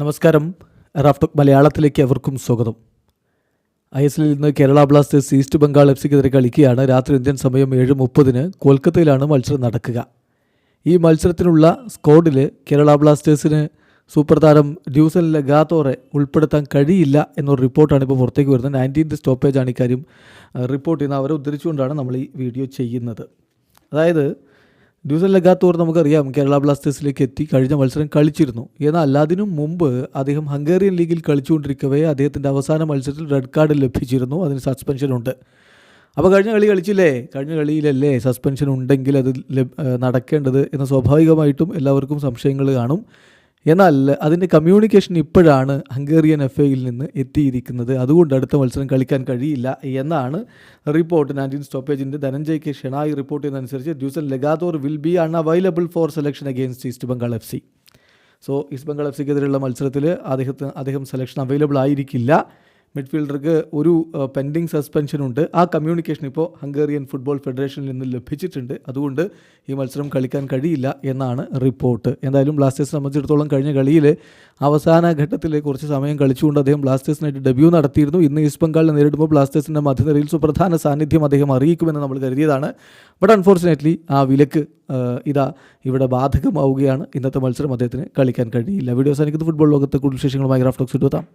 നമസ്കാരം. റാഫ്റ്റോക്ക് മലയാളത്തിലേക്ക് എവർക്കും സ്വാഗതം. ഐ എസ് എല്ലിൽ ഇന്ന് Kerala Blasters East Bengal F സിക്കെതിരെ കളിക്കുകയാണ്. രാത്രി ഇന്ത്യൻ സമയം ഏഴ് മുപ്പതിന് കൊൽക്കത്തയിലാണ് മത്സരം നടക്കുക. ഈ മത്സരത്തിനുള്ള സ്ക്വാഡിൽ കേരള ബ്ലാസ്റ്റേഴ്സിന് സൂപ്പർ താരം ഡ്യൂസൻ ലഗാത്തോറെ ഉൾപ്പെടുത്താൻ കഴിയില്ല എന്നൊരു റിപ്പോർട്ടാണ് ഇപ്പോൾ പുറത്തേക്ക് വരുന്നത്. നയന്റീൻത് സ്റ്റോപ്പേജാണ് ഇക്കാര്യം റിപ്പോർട്ട് ചെയ്യുന്നത്. അവരെ ഉദ്ധരിച്ചുകൊണ്ടാണ് നമ്മൾ ഈ വീഡിയോ ചെയ്യുന്നത്. അതായത് ലഗാത്തോർ നമുക്കറിയാം കേരള ബ്ലാസ്റ്റേഴ്സിലേക്ക് എത്തി കഴിഞ്ഞ മത്സരം കളിച്ചിരുന്നു. എന്നാൽ അതിനും മുമ്പ് അദ്ദേഹം ഹംഗേറിയൻ ലീഗിൽ കളിച്ചുകൊണ്ടിരിക്കവേ അദ്ദേഹത്തിന്റെ അവസാന മത്സരത്തിൽ റെഡ് കാർഡ് ലഭിച്ചിരുന്നു. അതിന് സസ്പെൻഷനുണ്ട് അപ്പോൾ കഴിഞ്ഞ കളി കളിച്ചില്ലേ? കഴിഞ്ഞ കളിയിലല്ലേ സസ്പെൻഷൻ ഉണ്ടെങ്കിൽ അത് നടക്കേണ്ടത് എന്ന് സ്വാഭാവികമായിട്ടും എല്ലാവർക്കും സംശയങ്ങൾ കാണും. എന്നാൽ അതിന്റെ കമ്മ്യൂണിക്കേഷൻ ഇപ്പോഴാണ് ഹംഗേറിയൻ എഫ് എയിൽ നിന്ന് എത്തിയിരിക്കുന്നത്. അതുകൊണ്ട് അടുത്ത മത്സരം കളിക്കാൻ കഴിയില്ല എന്നാണ് റിപ്പോർട്ട് നയന്റീൻ സ്റ്റോപ്പേജിന്റെ Dhananjay K Shenoy report ചെയ്യുന്നതനുസരിച്ച് Dusan Lagator will be unavailable for selection against East Bengal F C so East Bengal F സിക്കെതിരെയുള്ള മത്സരത്തിൽ അദ്ദേഹത്തിന് അദ്ദേഹം സെലക്ഷൻ അവൈലബിൾ ആയിരിക്കില്ല. മിഡ്ഫീൽഡർക്ക് ഒരു പെൻഡിങ് സസ്പെൻഷൻ ഉണ്ട്. ആ കമ്മ്യൂണിക്കേഷൻ ഇപ്പോൾ ഹംഗേറിയൻ ഫുട്ബോൾ ഫെഡറേഷനിൽ നിന്ന് ലഭിച്ചിട്ടുണ്ട്. അതുകൊണ്ട് ഈ മത്സരം കളിക്കാൻ കഴിയില്ല എന്നാണ് റിപ്പോർട്ട്. എന്തായാലും ബ്ലാസ്റ്റേഴ്സ് സംബന്ധിച്ചിടത്തോളം കഴിഞ്ഞ കളിയിൽ അവസാന ഘട്ടത്തിൽ കുറച്ച് സമയം കളിച്ചുകൊണ്ട് അദ്ദേഹം ബ്ലാസ്റ്റേഴ്സിനായിട്ട് ഡെബ്യൂ നടത്തിയിരുന്നു. ഇന്ന് ഈസ്റ്റ് ബംഗാളിനെ നേരിടുമ്പോൾ ബ്ലാസ്റ്റേഴ്സിന്റെ മധ്യനിരയിൽ സുപ്രധാന സാന്നിധ്യം അദ്ദേഹം അറിയിക്കുമെന്ന് നമ്മൾ കരുതിയതാണ്. ബട്ട് അൺഫോർച്ചുനേറ്റ്ലി ആ വിലക്ക് ഇതാ ഇവിടെ ബാധകമാവുകയാണ്. ഇന്നത്തെ മത്സരം അദ്ദേഹത്തിന് കളിക്കാൻ കഴിയില്ല. വീഡിയോ എനിക്ക് ഫുട്ബോൾ ലോകത്തെ കൂടുതൽ വിശേഷങ്ങളുമായി ഗ്രാഫ്റ്റോക്സ് ഇട്ടുവെത്താം